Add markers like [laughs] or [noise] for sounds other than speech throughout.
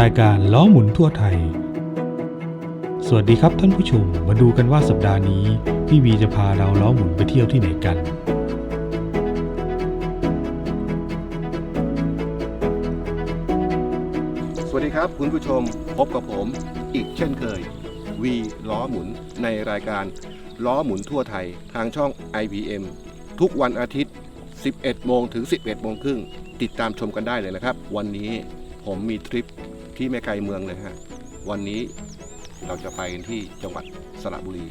รายการล้อหมุนทั่วไทย สวัสดีครับท่านผู้ชม มาดูกันว่าสัปดาห์นี้พี่วีจะพาเราล้อหมุนไปเที่ยวที่ไหนกัน สวัสดีครับคุณผู้ชมพบกับผม อีกเช่นเคย วีล้อหมุนในรายการล้อหมุนทั่วไทยทางช่อง IBM ทุกวันอาทิตย์ 11 โมงถึง 11 โมงครึ่ง ติดตามชมกันได้เลยนะครับ วันนี้ผมมีทริป ที่ไม่ไกลเมืองเลยฮะ วันนี้เราจะไปกันที่จังหวัดสระบุรี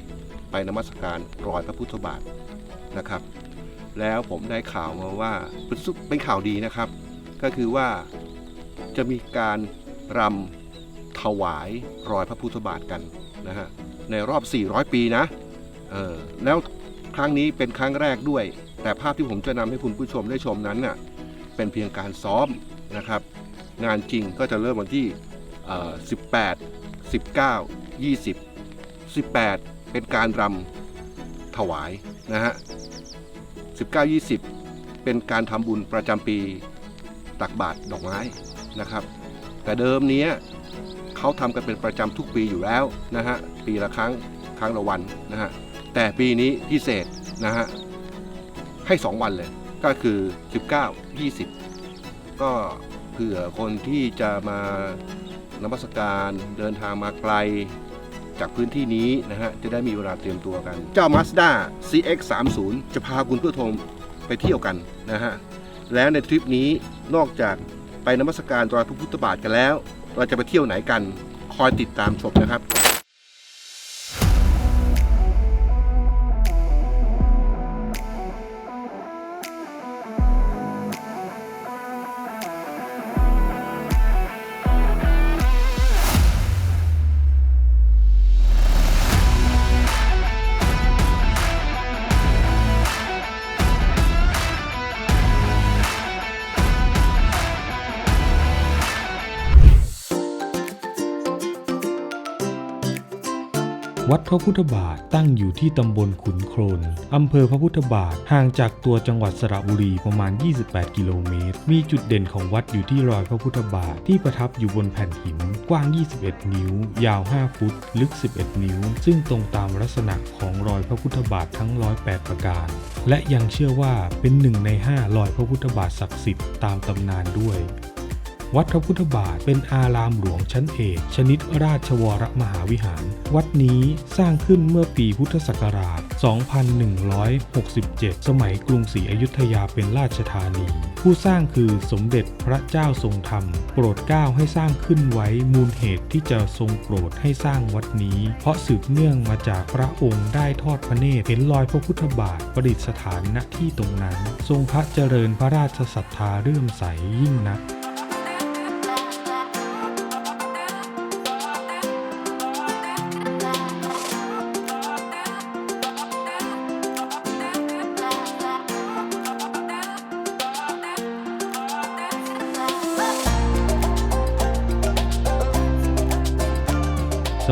ไปนมัสการรอยพระพุทธบาทนะครับ แล้วผมได้ข่าวมาว่าเป็นสุเป็นข่าวดีนะครับ ก็คือว่าจะมีการรำถวายรอยพระพุทธบาทกันนะฮะในรอบ 400 ปีนะเออแล้วครั้งนี้เป็นครั้งแรกด้วย แต่ภาพที่ผมจะนำให้คุณผู้ชมได้ชมนั้นน่ะเป็นเพียงการซ้อมนะครับ งานจริงก็จะเริ่มวันที่ 18 19 20 18 เป็นการรำถวายนะฮะ19 20 เป็นการทำบุญประจำปีตักบาตรดอกไม้นะครับ แต่เดิมเนี้ยเขาทำกันเป็นประจำทุกปีอยู่แล้วนะฮะปีละครั้งครั้งละวันนะฮะแต่ปีนี้พิเศษนะฮะให้ 2 วันเลยก็คือ 19 20 ก็ ผื่อคนที่จะมานมัสการเดินทางมาไกลจากพื้นที่นี้นะฮะ จะได้มีเวลาเตรียมตัวกัน เจ้า Mazda CX 3 0 จะพาคุณผู้ชมไปเที่ยวกันนะฮะ แล้วในทริปนี้นอกจากไปนมัสการรอยพระพุทธบาทกันแล้ว เราจะไปเที่ยวไหนกัน คอยติดตามชมนะครับ วัดพระพุทธบาทตั้งอยู่ที่ตำบลขุนโคลนอำเภอพระพุทธบาทห่างจากตัวจังหวัดสระบุรีประมาณ 28 กิโลเมตร มีจุดเด่นของวัดอยู่ที่รอยพระพุทธบาทที่ประทับอยู่บนแผ่นหิน กว้าง 21 นิ้ว ยาว 5 ฟุต ลึก 11 นิ้ว ซึ่งตรงตามลักษณะของรอยพระพุทธบาททั้ง 108 ประการ และยังเชื่อว่าเป็นหนึ่งใน 5 รอยพระพุทธบาทศักดิ์สิทธิ์ตามตำนานด้วย วัดพระพุทธบาทเป็นอารามหลวงชั้นเอกชนิดราชวรมหาวิหาร วัดนี้สร้างขึ้นเมื่อปีพุทธศักราช 2167 สมัยกรุงศรีอยุธยาเป็นราชธานี ผู้สร้างคือสมเด็จพระเจ้าทรงธรรม โปรดเกล้าให้สร้างขึ้นไว้มูลเหตุที่จะทรงโปรดให้สร้างวัดนี้ เพราะสืบเนื่องมาจากพระองค์ได้ทอดพระเนตรเห็นรอยพระพุทธบาทประดิษฐานณที่ตรงนั้น ทรงพระเจริญพระราชศรัทธาเรื่อมใสยิ่งนัก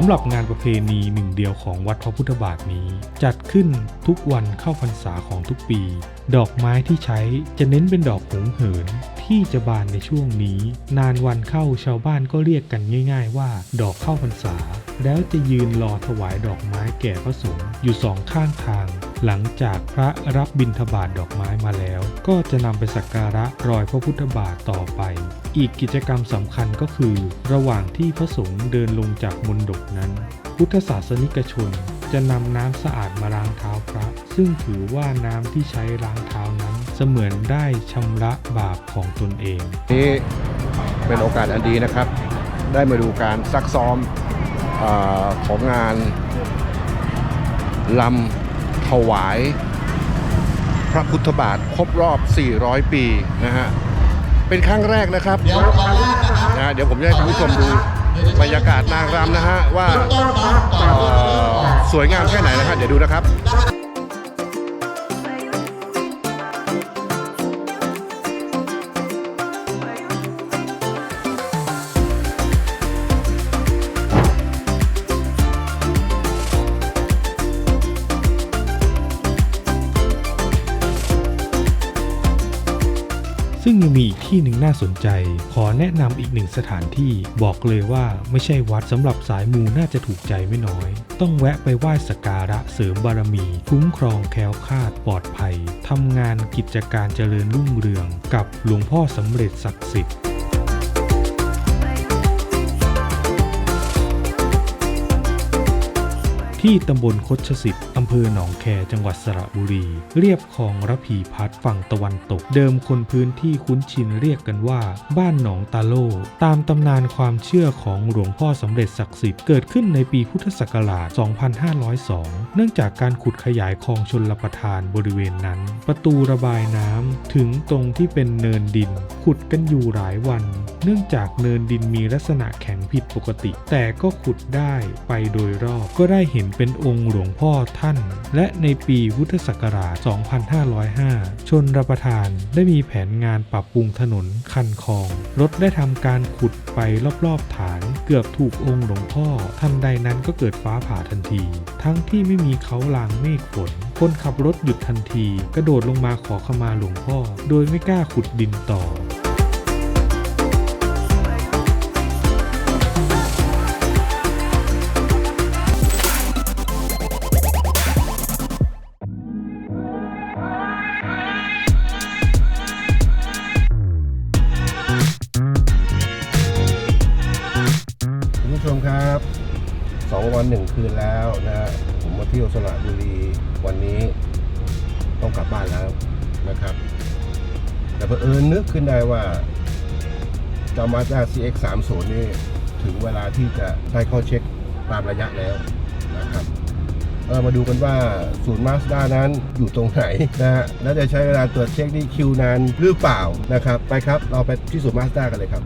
ำหรับงานประเพณีหนึ่งเดียวของวัดพระพุทธบาทนี้ จัดขึ้นทุกวันเข้าพรรษาของทุกปี ดอกไม้ที่ใช้จะเน้นเป็นดอกหงเหิน ที่จะบานในช่วงนี้ นานวันเข้าชาวบ้านก็เรียกกันง่าย ๆ ว่า ดอกเข้าพรรษา แล้วจะยืนรอถวายดอกไม้แก่พระสงฆ์อยู่สองข้างทาง หลังจากพระรับบิณฑบาตดอกไม้มาแล้ว ก็จะนำไปสักการะรอยพระพุทธบาทต่อไป อีกกิจกรรมสำคัญก็คือ ระหว่างที่พระสงฆ์เดินลงจากมณฑปนั้น พุทธศาสนิกชนจะนำน้ำสะอาดมาล้างเท้าพระ ซึ่งถือว่าน้ำที่ใช้ล้างเท้านั้น เสมือนได้ชำระบาปของตนเอง นี่เป็นโอกาสอันดีนะครับ ได้มาดูการซักซ้อมอของงานลำ ถวาย พระพุทธบาทครบรอบ 400 ปีนะฮะ เป็นครั้งแรกนะครับนะฮะเดี๋ยวผมจะให้คุณผู้ชมดูบรรยากาศนางรำนะฮะว่าเอ่อสวยงามแค่ไหนนะฮะเดี๋ยวดูนะครับ น่าสนใจ ขอแนะนำอีกหนึ่งสถานที่ บอกเลยว่าไม่ใช่วัดสำหรับสายมูน่าจะถูกใจไม่น้อย ต้องแวะไปไหว้สักการะเสริมบารมี คุ้มครองแคล้วคลาดปลอดภัยทำงานกิจการเจริญรุ่งเรือง กับหลวงพ่อสำเร็จศักดิ์สิทธิ์ที่ตำบลคดชสิทธิ์อำเภอหนองแคจังหวัดสระบุรี เรียบคลองระพีพัฒฝั่งตะวันตก เดิมคนพื้นที่คุ้นชินเรียกกันว่า บ้านหนองตาโล ตามตำนานความเชื่อของหลวงพ่อสำเร็จศักดิ์สิทธิ์เกิดขึ้นในปีพุทธศักราช 2502 เนื่องจากการขุดขยายคลองชนลประทานบริเวณนั้น ประตูระบายน้ำถึงตรงที่เป็นเนินดิน ขุดกันอยู่หลายวัน เนื่องจากเนินดินมีลักษณะแข็งผิดปกติ แต่ก็ขุดได้ไปโดยรอบก็ได้เห็นเป็นองค์หลวงพ่อท่านและในปีพุทธศักราช 2505 ชนรับประทานได้มีแผนงานปรับปรุงถนนคันคลอง รถได้ทำการขุดไปรอบๆฐาน เกือบถูกองค์หลวงพ่อ ทันใดนั้นก็เกิดฟ้าผ่าทันที ทั้งที่ไม่มีเขาลางเมฆฝนคนขับรถหยุดทันที กระโดดลงมาขอขมาหลวงพ่อ โดยไม่กล้าขุดดินต่อ ขึ้นได้ว่าจ้ามาด้า CX 3 0นี่ถึงเวลาที่จะได้เข้าเช็คตามระยะแล้วนะครับเรามาดูกันว่าศูนย์มาสด้านั้นอยู่ตรงไหนนะฮะแล้วจะใช้เวลาตรวจเช็คนี่คิวนานหรือเปล่านะครับ ไปครับ เราไปที่ศูนย์มาสด้ากันเลยครับ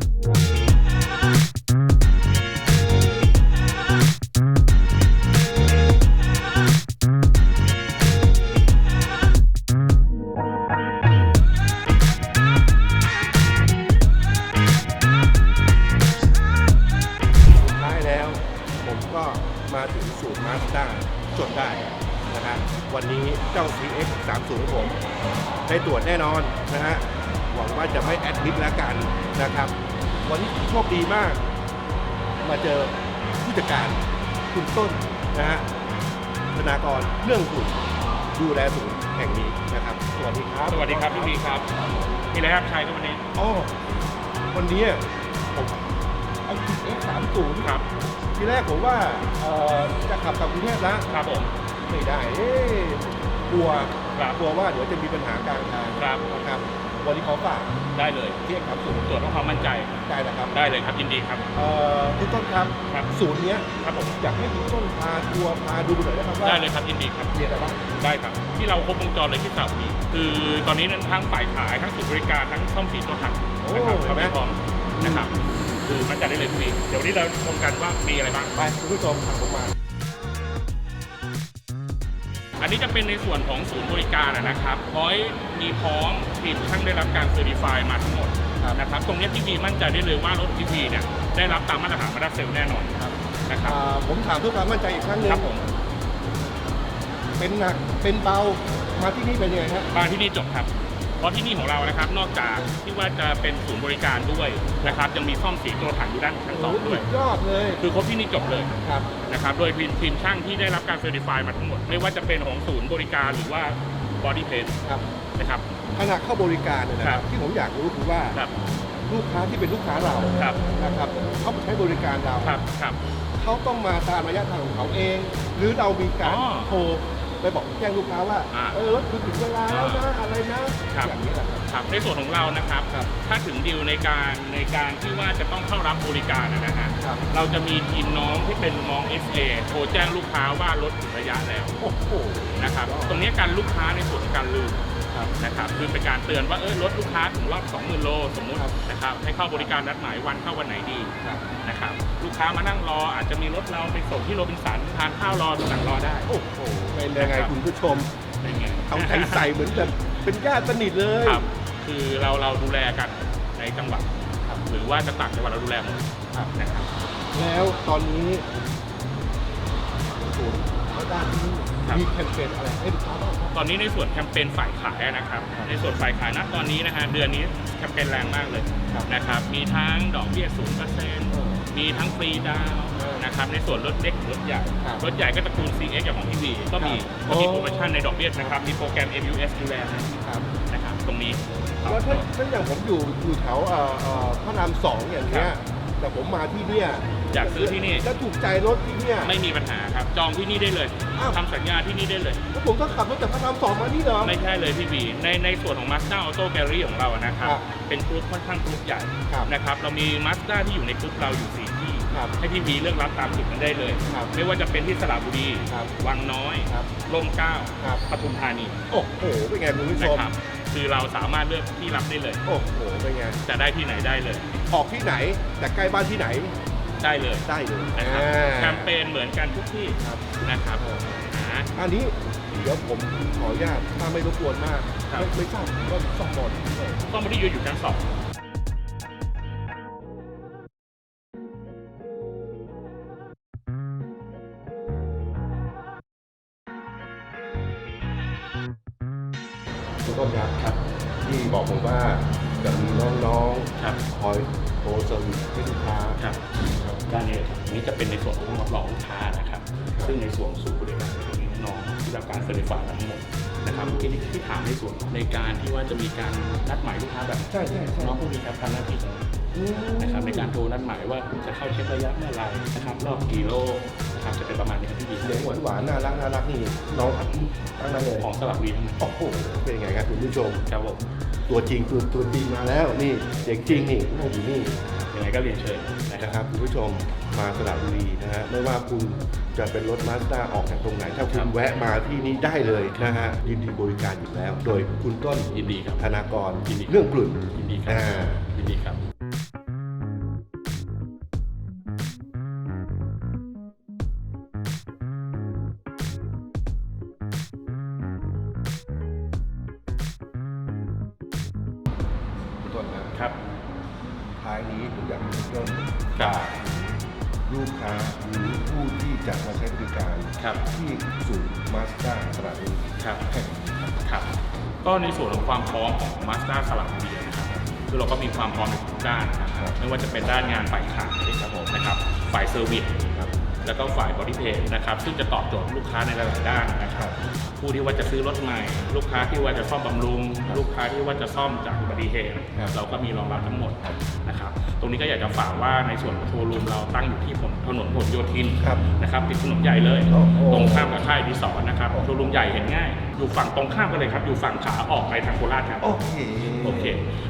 คุณต้นนะฮะธนากรเรื่องคุณดูแลศูนย์แห่งนี้นะครับ สวัสดีครับสวัสดีครับพี่พีครับมีอะไรครับชัยครับวันนี้อ๋อวันนี้ผมเอา CX 3 0ครับ ทีแรกผมว่าเอ่อจะขับกลับกรุงเทพแล้วครับผมไม่ได้เอ๊ะกลัวครับ กลัวว่าเดี๋ยวจะมีปัญหากลางทางครับ นะครับ วันนี้ขอฝากได้เลยเที่ยงครับศูนย์ตรวจเพื่อความมั่นใจได้นะครับได้เลยครับยินดีครับ เอ่อคุณต้นครับครับ ศูนย์เนี้ยครับผมอยากให้คุณต้นพาทัวร์พาดูหน่อยนะครับว่าได้เลยครับยินดีครับ มีอะไรบ้างได้ครับ ที่เราครบวงจรเลยที่สระบุรีคือตอนนี้นั้นทั้งฝ่ายขายทั้งศูนย์บริการทั้งซ่อมสีตัวถังโอ้นะครับเห็เข้านไหมไปพร้อมนะครับคือมั่นใจได้เลยพี่เดี๋ยววันนี้เราชมกันว่ามีอะไรบ้าง ไปคุณผู้ชมทางผมมาอันนี้จะเป็นในส่วนของศูนย์บริการอะนะครับ พอยมีพร้อมทีมทั้งได้รับการเซอร์ติฟายมาทั้งหมดครับนะครับตรงเนี้ยพี่พีมั่นใจได้เลยว่ารถพีพีเนี่ยได้รับตามมาตรฐานมาตรฐานเซลแน่นอนครับนะครับอ่าผมถามเพื่อความมั่นใจอีกครั้งหนึงครับผมเป็นหนักเป็นเบามาที่นี่เป็นยังไงครับมาที่นี่จบครับเพราะที่นี่ของเรานะครับ นอกจากที่ว่าจะเป็นศูนย์บริการด้วยนะครับยังมีซ่อมสีตัวถังอยู่ด้านทั้งสองด้วยสุยอดเลย คือครบที่นี่จบเลยครับนะครับ โดยทีมทีมช่างที่ได้รับการเซอร์ติฟายมาทั้งหมด ไม่ว่าจะเป็นของศูนย์บริการหรือว่า บอดี้เพนครับนะครับขณะเข้าบริการเนี่ยนะคครัรับบที่ผมอยากรู้คือว่าครับลูกค้าที่เป็นลูกค้าเราครับนะครับเขามาใช้บริการเราครับครับเขาต้องมาตามระยะทางของเขาเอง หรือเรามีการอ๋อโทร ไปบอกแจ้งลูกค้าว่าอ่าเออรถคุณถึงเวลาแล้วนะอะไรนะครับ อย่างนี้แหละครับ ครับในส่วนของเรานะครับ ครับถ้าถึงดิวในการในการที่ว่าจะต้องเข้ารับบริการนะฮะครับ เราจะมีทีมน้องที่เป็นน้อง SA โทรแจ้งลูกค้าว่ารถถึงระยะแล้วโอ้โหนะครับ ตรงนี้การลูกค้าในส่วนของการลืมครับ นะครับคือเป็นการเตือนว่าเออรถลูกค้าถึงรอบ 20,000 โลสมมุติครับ นะครับให้เข้าบริการนัดหมายวันเข้าวันไหนดีครับนะครับลูกค้ามานั่งรออาจจะมีรถเราไปส่งที่โรบินสันทานข้าวรอดูหนังรอได้ โอ้โห เป็นยังไงนะครับคุณผู้ชมเป็นไงเอาใจใส่เหมือนกันเป็นญาติสนิทเลยครับ คือเราเราดูแลกันในจังหวัดครับหรือว่าจะต่างจังหวัดเราดูแลหมดครับนะครับแล้วตอนนี้ศูนย์เขาด้านที่นี่ครับมีแคมเปญอะไรให้ลูกค้าบ้างครับตอนนี้ในส่วนแคมเปญฝ่ายขายนะครับ ในส่วนฝ่ายขายณตอนนี้นะฮะเดือนนี้แคมเปญแรงมากเลยครับนะครับ มีทั้งดอกเบี้ยศูนย์เปอร์เซ็นต์เออ มีทั้งฟรีดาวน์เออนะครับในส่วนรถเล็กรถใหญ่ ครับรถใหญ่ก็ตระกูล CX อย่างของพี่วีก็มีครับก็มีโอ้โปรโมชั่นในดอกเบี้ยนะครับ มีโปรแกรม MUS ดูแลให้ครับ นะครับตรงนี้ แล้วถ้าถ้าอย่างผมอยู่อยู่แถวเอ่อเอ่อพระรามสองอย่างเงี้ย แต่ผมมาที่เนี่ยอยากซื้อที่นี่ แล้วถูกใจรถที่เนี่ย ไม่มีปัญหาครับ จองที่นี่ได้เลยอ้าว ทำสัญญาที่นี่ได้เลย แล้วผมต้องขับรถจากพระรามสองมานี่เหรอ ไม่ใช่เลยพี่บีในในส่วนของ Mazda Auto Gallery ของเราอะนะครับ ครับเป็นกรุ๊ปค่อนข้างกรุ๊ปใหญ่ครับนะครับ เรามี Mazda ที่อยู่ในกรุ๊ปเราอยู่สี่ที่ ครับให้พี่บีเลือกรับตามจุดนั้นได้เลย ครับไม่ว่าจะเป็นที่สระบุรี ครับวังน้อยครับร่มเกล้าครับ ปทุมธานี โอ้โหเป็นไงคุณผู้ชนะม ครับ คือเราสามารถเลือกที่รับได้เลย โอ้โหเป็นไงจะได้ที่ไหนได้เลย ออกที่ไหนแต่ใกล้บ้านที่ไหนได้เลยได้เลยนะครับอ่าแคมเปญเหมือนกันทุกที่ครับนะครับเออนะอันนี้เดี๋ยวผมขออนุญาตถ้าไม่รบกวนมากครับไม่ไม่ทราบว่าซ่อมบอลที่ไหนต้องมาที่ยืนอยู่ชั้นสอง ผมว่าจะมีน้องครับๆคอยโทรเซอร์วิสให้ลูกค้า ครับด้านนี้อันนี้จะเป็นในส่วนของรับรองลูกค้านะครับ ซึ่งในส่วนสู่บริการจะมีน้องที่รับการเซอร์ติฟายทั้งหมดนะครับที่ที่ถามในส่วนในการที่ว่าจะมีการนัดหมายลูกค้าแบบใช่ใช่ใช่ น้องผู้มีการทำหน้าที่ตรงนี้อืมนะครับในการโทรนัดหมายว่าคุณจะเข้าเช็คระยะเมื่อไหรนะครับรอบกี่โล นะครับจะเป็นประมาณนี้ครับพี่บีเสียงหวานหวานๆน่ารักน่ารักนี่น้องทั้งนั้นเลยของสลับวีทั้งนั้นโอ้โหเป็นไงครับคุณผู้ชม ครับผมตัวจริงตัวตัวจริงมาแล้วนี่เสียงจริงนี่นั่งอยู่นี่ยังไงก็เรียนเชิญนะคนะครัรับบคุณผู้ชมมาสระบุรีนะฮะไม่ว่าคุณจะเป็นรถมาสด้าออกจากตรงไหน ถ้าคุครัณบแวะมาที่นี่ได้เลยนะฮะยินดีบริการอยู่แล้ว โดยคุณต้นยินดีครับ ธนากรยินดี เรื่องกลุ่นยินดีครับอ่า ยินดีครับ การครับ ที่ศูนย์มาสด้าสระบุรีครับ แห่งนี้ครับ ครับก็ในส่วนของความพร้อมของ Mazda สลับเบียนะครับคือเราก็มีความพร้อมในทุกด้านนะครับ ไม่ว่าจะเป็นด้านงานฝ่ายขายครับผมนะครับ ฝ่ายเซอร์วิสครับแล้วก็ฝ่ายบริเพย์นะครับ ซึ่งจะตอบโจทย์ลูกค้าในหลายๆด้านนะครับ ผู้ที่ว่าจะซื้อรถใหม่ ลูกค้าที่ว่าจะซ่อมบำรุง ลูกค้าที่ว่าจะซ่อมจากอุบัติเหตุ ครับ เราก็มีรองรับทั้งหมดนะครับ ตรงนี้ก็อยากจะฝากว่าในส่วนของโชว์รูมเราตั้งอยู่ที่ถนนผลโยธินครับนะครับติดถนนใหญ่เลย โอ้โหตรงข้ามกับค่ายดีสอนนะครับโชว์รูมใหญ่เห็นง่าย อยู่ฝั่งตรงข้ามกันเลยครับ อยู่ฝั่งขาออกไปทางโคราชครับ โอเค โอเค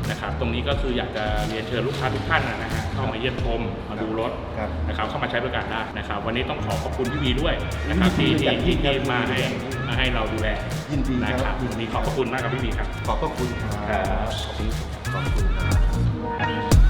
นะครับ ตรงนี้ก็คืออยากจะเรียนเชิญลูกค้าทุกท่านนะฮะเข้ามาเยี่ยมชมมาดูรถครับนะครับ เข้ามาใช้บริการได้นะครับ วันนี้ต้องขอขอบคุณพี่วีด้วยนะครับยิที่นดีที่ครับที่มาให้มาให้เราดูแลยินดีนะคครัรับบวันนี้ขอบพระคุณมากครับพี่วีครับ ขอบพระคุณคครัรับบขอบคุณขอบคุณครับ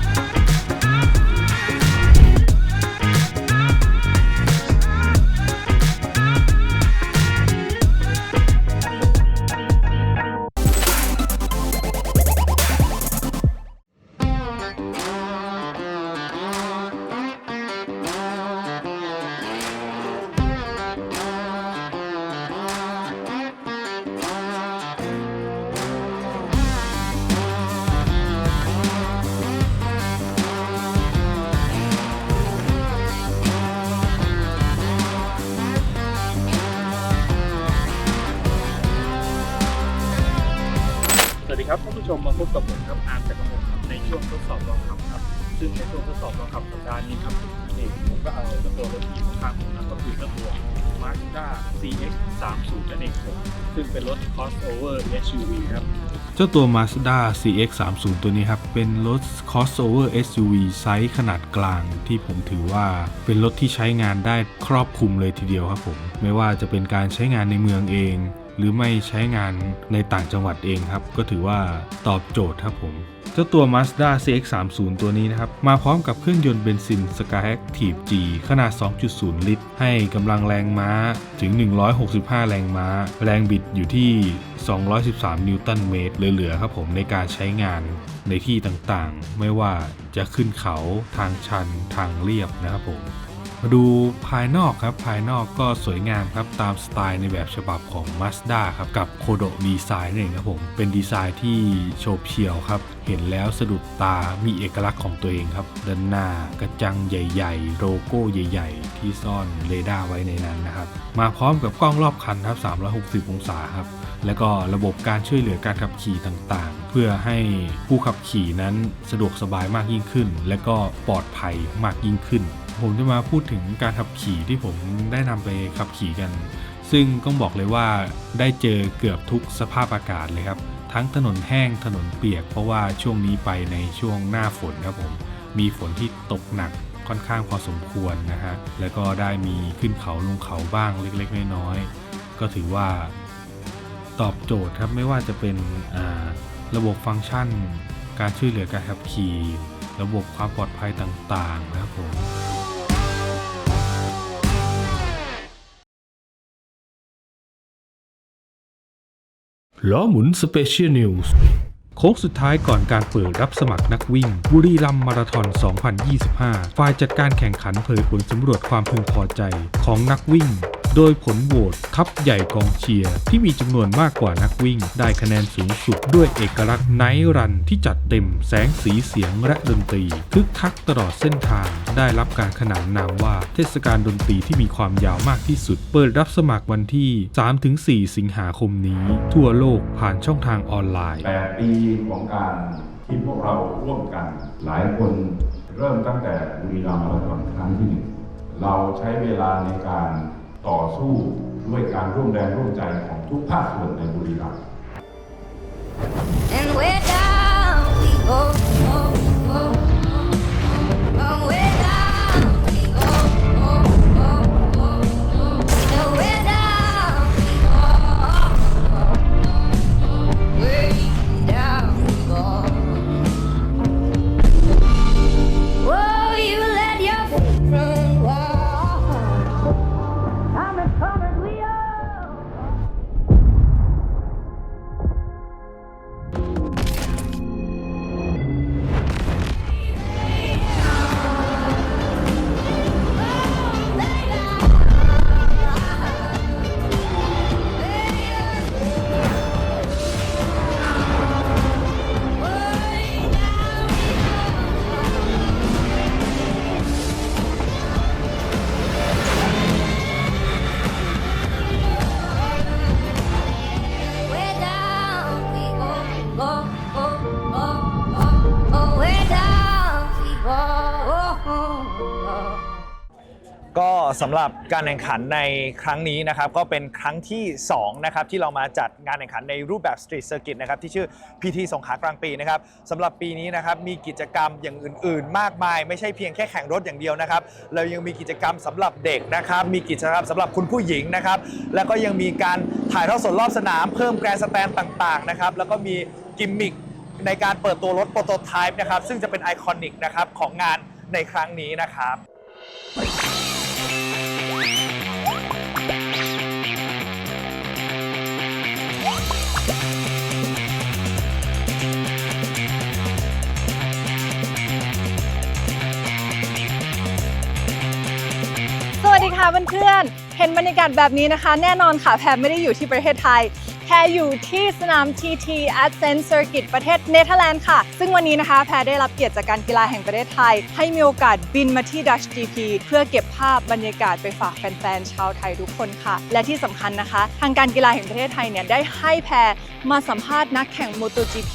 วัสดีครับท่านผู้ชมมาพบกับผมครับอาร์มจักรพงศ์ครับในช่วงทดสอบลองขับครับ ซึ่งในช่วงทดสอบลองขับสัปดาห์นี้ครับนี่ผมก็เอาตัวรถที่อยู่ข้างผมนะก็คือเจ้าตัว Mazda CX 30นั่นเองครับซึ่งเป็นรถ crossover SUV ครับเจ้าตัว Mazda CX-30 ตัวนี้ครับ เป็นรถ crossover SUV ไซส์ขนาดกลาง ที่ผมถือว่าเป็นรถที่ใช้งานได้ครอบคลุมเลยทีเดียวครับผม ไม่ว่าจะเป็นการใช้งานในเมืองเอง หรือไม่ใช้งานในต่างจังหวัดเองครับ ก็ถือว่าตอบโจทย์ครับผมเจ้าตัว Mazda CX-30 ตัวนี้นะครับ มาพร้อมกับเครื่องยนต์เบนซิน Skyactiv G ขนาด 2.0 ลิตร ให้กำลังแรงม้าถึง 165 แรงม้า แรงบิดอยู่ที่ 213 นิวตันเมตรเหลือๆครับผมในการใช้งานในที่ต่างๆ ไม่ว่าจะขึ้นเขาทางชันทางเรียบนะครับผม มาดูภายนอกครับ ภายนอกก็สวยงามครับ ตามสไตล์ในแบบฉบับของ Mazda ครับ กับโคโดดีไซน์นั่นเองครับผม เป็นดีไซน์ที่โฉบเฉี่ยวครับ เห็นแล้วสะดุดตามีเอกลักษณ์ของตัวเองครับ ด้านหน้ากระจังใหญ่ ๆ โลโก้ใหญ่ ๆ ที่ซ่อนเรดาร์ไว้ในนั้นนะครับ มาพร้อมกับกล้องรอบคันครับ 360 องศาครับแล้วก็ระบบการช่วยเหลือการขับขี่ต่างๆ เพื่อให้ผู้ขับขี่นั้นสะดวกสบายมากยิ่งขึ้น และก็ปลอดภัยมากยิ่งขึ้น ผมจะมาพูดถึงการขับขี่ที่ผมได้นำไปขับขี่กัน ซึ่งต้องบอกเลยว่าได้เจอเกือบทุกสภาพอากาศเลยครับ ทั้งถนนแห้งถนนเปียก เพราะว่าช่วงนี้ไปในช่วงหน้าฝนครับผม มีฝนที่ตกหนักค่อนข้างพอสมควรนะฮะ แล้วก็ได้มีขึ้นเขาลงเขาบ้างเล็กๆ น้อยๆ ก็ถือว่าตอบโจทย์ครับไม่ว่าจะเป็นระบบฟังก์ชัน การช่วยเหลือการขับขี่ ระบบความปลอดภัยต่างๆนะครับผม ล้อหมุนสเปเชียลนิวส์โค้งสุดท้ายก่อนการเปิดรับสมัครนักวิ่ง บุรีรัมย์มาราธอน 2025 ฝ่ายจัดการแข่งขันเผยผลสำรวจความพึงพอใจของนักวิ่ง โดยผลโหวตทัพใหญ่กองเชียร์ที่มีจำนวนมากกว่านักวิ่ง ได้คะแนนสูงสุดด้วยเอกลักษณ์ไนท์รันที่จัดเต็มแสงสีเสียงและดนตรีคึกคักตลอดเส้นทาง ได้รับการขนานนามว่าเทศกาลดนตรีที่มีความยาวมากที่สุด เปิดรับสมัครวันที่ 3-4 สิงหาคมนี้ ทั่วโลกผ่านช่องทางออนไลน์แปดปีของการที่พวกเราร่วมกัน หลายคนเริ่มตั้งแต่บุรีรัมย์มาราธอนครั้งที่หนึ่งเราใช้เวลาในการ ต่อสู้ด้วยการร่วมแรงร่วมใจของทุกภาคส่วนในบุรีรัมย์ And we're down we go, ก็สำหรับการแข่งขันในครั้งนี้นะครับก็เป็นครั้งที่2นะครับที่เรามาจัดงานแข่งขันในรูปแบบสตรีทเซอร์กิตนะครับที่ชื่อ PT สงขลากลางปีนะครับสำหรับปีนี้นะครับมีกิจกรรมอย่างอื่น ๆ มากมาย ไม่ใช่เพียงแค่แข่งรถอย่างเดียวนะครับเรายังมีกิจกรรมสำหรับเด็กนะครับมีกิจกรรมสำหรับคุณผู้หญิงนะครับแล้วก็ยังมีการถ่ายทอดสดรอบสนามเพิ่มแกรนสแตนต่าง ๆ นะครับแล้วก็มีกิมมิคในการเปิดตัวรถโปรโตไทป์นะครับซึ่งจะเป็นไอคอนิกนะครับของงานในครั้งนี้นะครับ ดีค่ะเพื่อนๆ เห็นบรรยากาศแบบนี้นะคะ แน่นอนค่ะแพรไม่ได้อยู่ที่ประเทศไทย พรอยู่ที่สนาม TT at s e n Circuit ประเทศเนเธอร์แลนด์ค่ะ ซึ่งวันนี้นะคะแพรได้รับเกียรติจากการกีฬาแห่งประเทศไทย ให้มีโอกาสบินมาที่ Dutch GP เพื่อเก็บภาพบรรยากาศไปฝากแฟนๆ ชาวไทยทุกคนค่ะ และที่สำคัญนะคะ ทางการกีฬาแห่งประเทศไทยเนี่ยได้ให้แพรมาสัมภาษณ์นักแข่ง MotoGP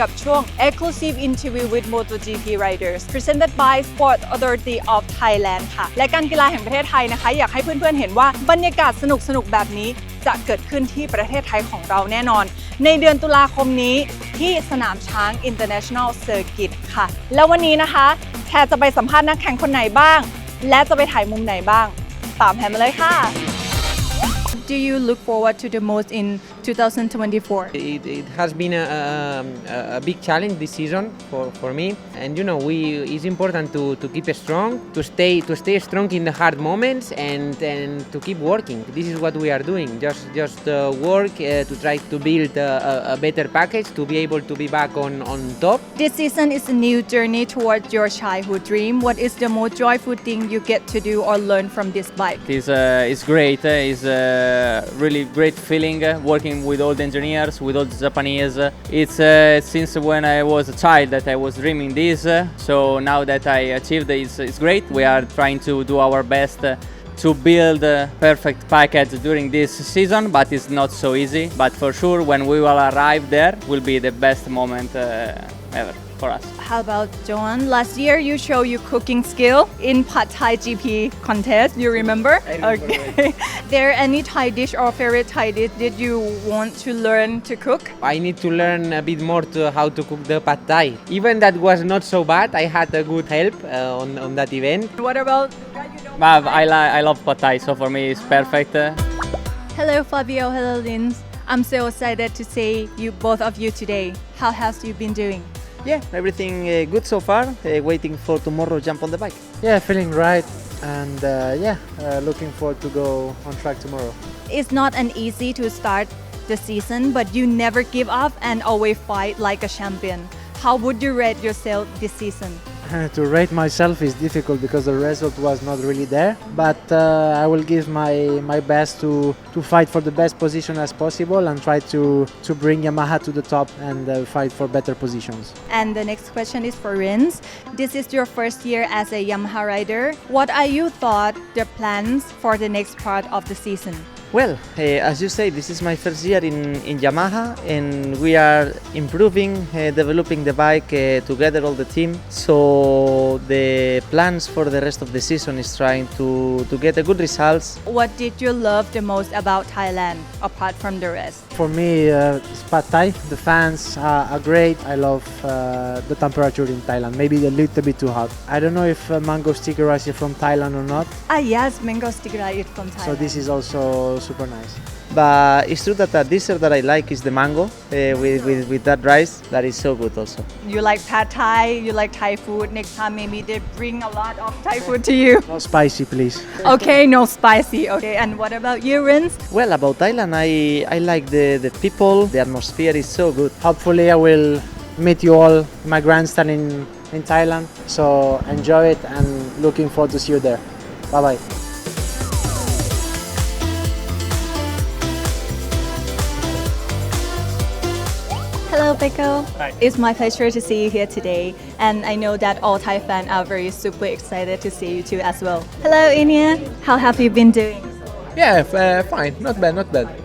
กับช่วง Exclusive Interview with MotoGP Riders presented by Sport Authority of Thailand ค่ะ และการกีฬาแห่งประเทศไทยนะคะ อยากให้เพื่อนๆ เห็นว่าบรรยากาศสนุกๆ แบบนี้ จะเกิดขึ้นที่ประเทศไทยของเราแน่นอน ในเดือนตุลาคมนี้ที่สนามช้าง International Circuit ค่ะ แล้ววันนี้นะคะแพรจะไปสัมภาษณ์นักแข่งคนไหนบ้าง และจะไปถ่ายมุมไหนบ้าง ตามแพรมาเลยค่ะ Do you look forward to the most in 2024? It, it has been a, um, a, a big challenge this season for, for me, and you know we it's important to, to keep strong, to stay to stay strong in the hard moments, and and to keep working. This is what we are doing. Just just uh, work uh, to try to build a, a, a better package to be able to be back on on top. This season is a new journey towards your childhood dream. What is the most joyful thing you get to do or learn from this bike? It's, uh, it's great. Uh, it's a really great feeling uh, working with all the engineers, with all the Japanese. Uh, It's uh, since when I was a child that I was dreaming this. Uh, so now that I achieved it, it's, it's great. We are trying to do our best. Uh, to build a perfect package during this season, but it's not so easy. But for sure, when we will arrive there, will be the best moment uh, ever for us. How about Joan? Last year you showed your cooking skill in Pad Thai GP contest. You remember? okay. [laughs] there any Thai dish or favorite Thai dish did you want to learn to cook? I need to learn a bit more to how to cook the pad thai. Even that was not so bad. I had a good help uh, on on that event. What about? But I, li- I love pad thai, so for me it's perfect. Uh, Hello Fabio. Hello Lynn. I'm so excited to see you both of you today. How has you been doing? Yeah, everything uh, good so far. Uh, waiting for tomorrow jump on the bike. Yeah, feeling right, and uh, yeah, uh, looking forward to go on track tomorrow. It's not an easy to start the season, but you never give up and always fight like a champion. How would you rate yourself this season? [laughs] to rate myself is difficult because the result was not really there, but uh, I will give my my best to to fight for the best position as possible and try to to bring Yamaha to the top and uh, fight for better positions. And the next question is for Rins. This is your first year as a Yamaha rider. What are you thought the plans for the next part of the season? Well, uh, as you say, this is my first year in, in Yamaha, and we are improving, uh, developing the bike uh, together, all the team. So the plans for the rest of the season is trying to, to get a good results. What did you love the most about Thailand apart from the rest? For me, uh, it's Pad Thai. The fans are, are great. I love uh, the temperature in Thailand. Maybe a little bit too hot. I don't know if uh, mango sticker rice is from Thailand or not. Ah yes, mango sticky rice is from Thailand. So this is also super nice. But it's true that the dessert that I like is the mango uh, with, with, with that rice. That is so good also. You like pad Thai, you like Thai food. Next time maybe they bring a lot of Thai food to you. No spicy, please. Okay, no spicy. Okay, and what about you, Rins? Well, about Thailand, I, I like the, the people, the atmosphere is so good. Hopefully, I will meet you all in my grandstand in, in Thailand. So enjoy it and looking forward to see you there. Bye bye bye. Hi. It's my pleasure to see you here today, and I know that all Thai fans are very super excited to see you too as well. Hello, Inia. How have you been doing? Yeah, uh, fine. Not bad, not bad.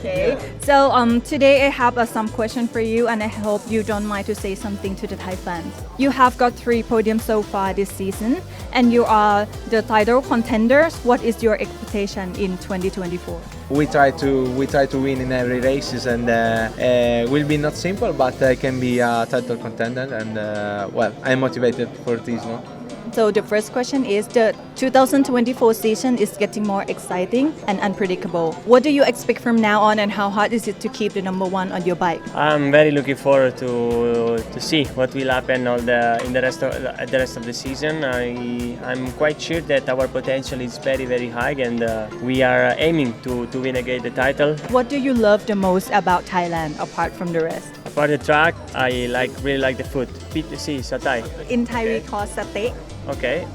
Okay. So um, today I have uh, some question for you, and I hope you don't mind to say something to the Thai fans. You have got three podiums so far this season, and you are the title contenders. What is your expectation in 2024? we try to we try to win in every races and uh, uh, will be not simple but uh, can be a title contender and uh, well I'm motivated for this no? So the first question is the 2024 season is getting more exciting and unpredictable. What do you expect from now on and how hard is it to keep the number one on your bike? I'm very looking forward to to see what will happen all the in the rest of the rest of the season. I I'm quite sure that our potential is very very high and uh, we are aiming to to win again the title. What do you love the most about Thailand apart from the rest? For the track, I like really like the food. PTC satay. In Thai we call satay. Okay.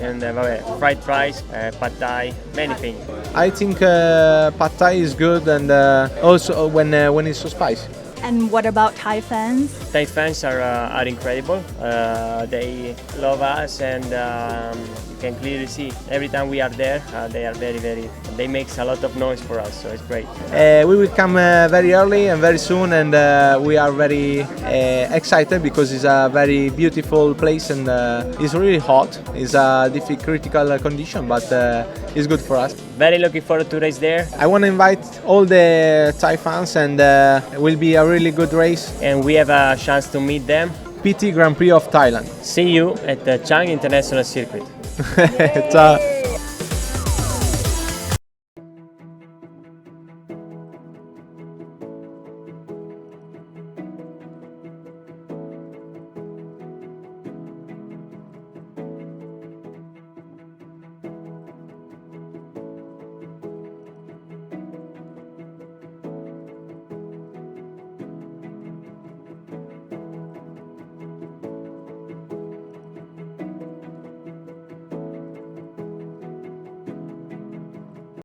and uh, fried rice, uh, pad thai, many things. I think uh, pad thai is good and uh, also when uh, when it's so spicy And what about Thai fans? Thai fans are, uh, are incredible. Uh, they love us, and um, you can clearly see every time we are there, uh, they are very, very. They make a lot of noise for us, so it's great. uh, we will come uh, very early and very soon and uh, we are very uh, excited because it's a very beautiful place and uh, it's really hot it's a difficult critical condition but uh, it's good for us Very looking forward to race there, I want to invite all the Thai fans and uh, it will be a really good race. and we have a chance to meet them. PT Grand Prix of Thailand. See you at the Chang International Circuit. 嘿嘿嘿